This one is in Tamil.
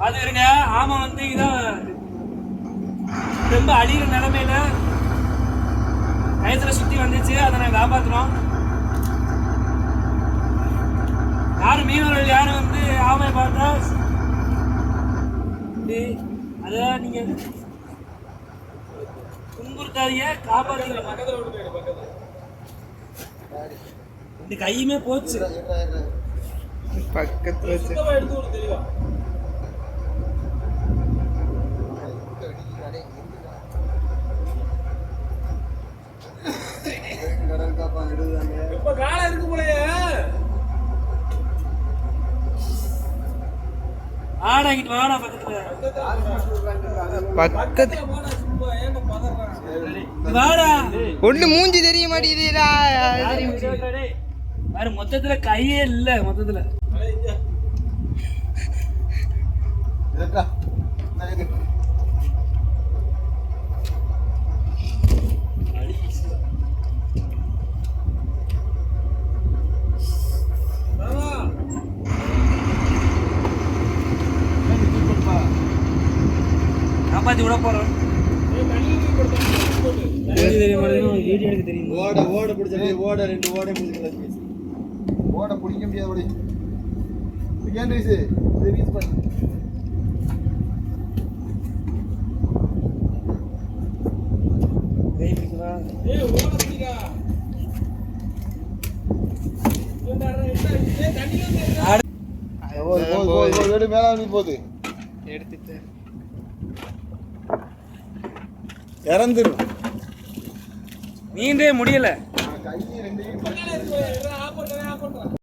அது இருங்க ஆமா வந்து இதான் ரொம்ப அழிகிற நிலைமையில கயத்துல சுத்தி வந்துச்சு. அதை நாங்க காப்பாத்துறோம். யாரும் மீனவர்கள் யாரும் வந்து ஆமையை பார்த்தா அதான் நீங்க துன்புறுத்தாதீங்க பக்கத்துல இந்த கையுமே போச்சு. பக்கத்துல எடுத்து தெளிவா. ஆடாக்கிட்டு வாடா பக்கத்துல. பக்கத்து போடா சும்மா ஏன்டா பதறான் வாடா ஒண்ணு மூஞ்சி தெரிய மாட்டேங்குதுடா வேற மொத்தத்துல கையே இல்ல மொத்தத்துல. வீடியோ எடுக்க தெரியும் ஓட ஓட பிடிச்ச ஓட ரெண்டு ஓட பிடிச்ச ஓட பிடிக்க முடியாது ஓடி ஏன் இது வீசு பண்ணு. ஏய் ஓட பிடிக்கா. போது போது போது போது வேடு மேல போகுது. எடுத்துட்டு. இறந்துரும். நீண்டே முடியல.